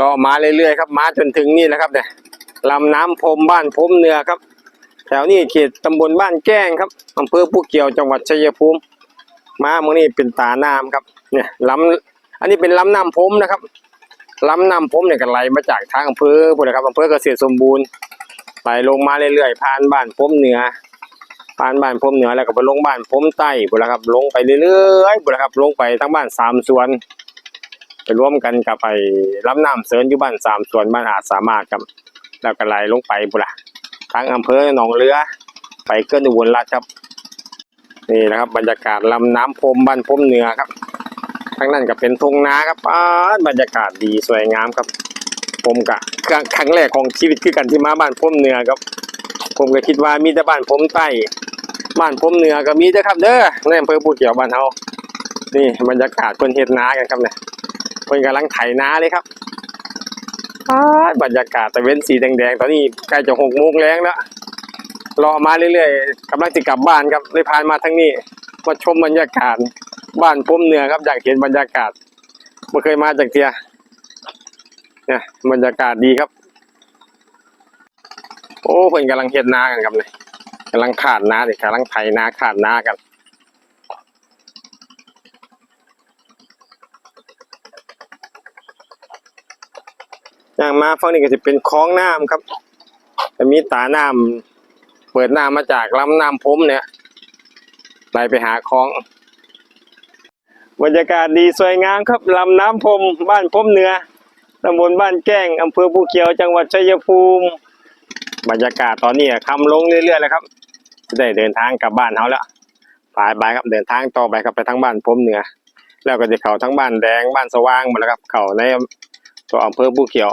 รอมาเรื่อยๆครับมาจนถึงนี่แหละครับเนี่ยลำน้ำพรมบ้านพรมเหนือครับ แถวนี้เขตตำบลบ้านแก้งครับอำเภอผู้เกี่ยวจังหวัดชัยภูมิ มาเมื่อนี้เป็นตาน้ำครับเนี่ยลำอันนี้เป็นลำน้ำพรมนะครับลำน้ำพรมเนี่ยก็ไหลมาจากทางอำเภอพุ่นนะครับอำเภอเกษตรสมบูรณ์ไหลลงมาเรื่อยๆผ่านบ้านพรมเหนือผ่านบ้านพรมเหนือแล้วก็ไปลงบ้านพรมใต้พุ่นนะครับลงไปเรื่อยๆพุ่นนะครับลงไปทั้งบ้านสามส่วน ไปร่วมกันกับไปลำน้ำเสริญอยู่บ้านสามส่วนบ้านอาจสามารถครับแล้วก็ไหลลงไปพุ่นละทางอำเภอหนองเรือ ไปเกินอุบลรัฐครับ นี่นะครับ บรรยากาศลำน้ำพรมบ้านพรมเหนือครับทางนั้นก็เป็นทุ่งนาครับบรรยากาศดีสวยงามครับ ผมกะครั้งแรกของชีวิตคือกันที่มาบ้านพรมเหนือครับ ผมก็คิดว่ามีแต่บ้านพรมใต้บ้านพรมเหนือก็มีเด้อครับเด้อในอำเภอภูเขียวบ้านเฮานี่บรรยากาศเพิ่นเฮ็ดนากันครับเนี่ย พิ่นกำลังไถนาเลยครับอ้าบรรยากาศตะเว้นสีแดงๆ ตอนนี้ใกล้จะหกโมงแล้งแล้วรอมาเรื่อยๆกำลังจะกลับบ้านครับเลยผ่านมาทั้งนี้มาชมบรรยากาศบ้านพุ่มเหนือครับอยากเห็นบรรยากาศไม่เคยมาจากเทียเนี่ยบรรยากาศดีครับ โอ้เพิ่นกำลังเฮ็ดนากันครับเนี่ยกำลังขาดนาเด็กกำลังไถนาขาดนากัน ย่างมาฝั่งนี้ก็จะเป็นคลองน้ำครับจะมีตาน้ำเปิดน้ำมาจากลำน้ำพรมเนี่ยไหลไปหาคลองบรรยากาศดีสวยงามครับลำน้ำพรมบ้านพรมเหนือตำบลบ้านแก้งอำเภอภูเขียวจังหวัดชัยภูมิ บรรยากาศตอนนี้คำลงเรื่อยๆแล้วครับได้เดินทางกลับบ้านเขาแล้วไปไปครับเดินทางต่อไปครับไปทั้งบ้านพรมเหนือ แล้วก็จะเข้าทั้งบ้านแดงบ้านสว่างหมดแล้วครับ เข้าใน ตัวอำเภอภูเขียว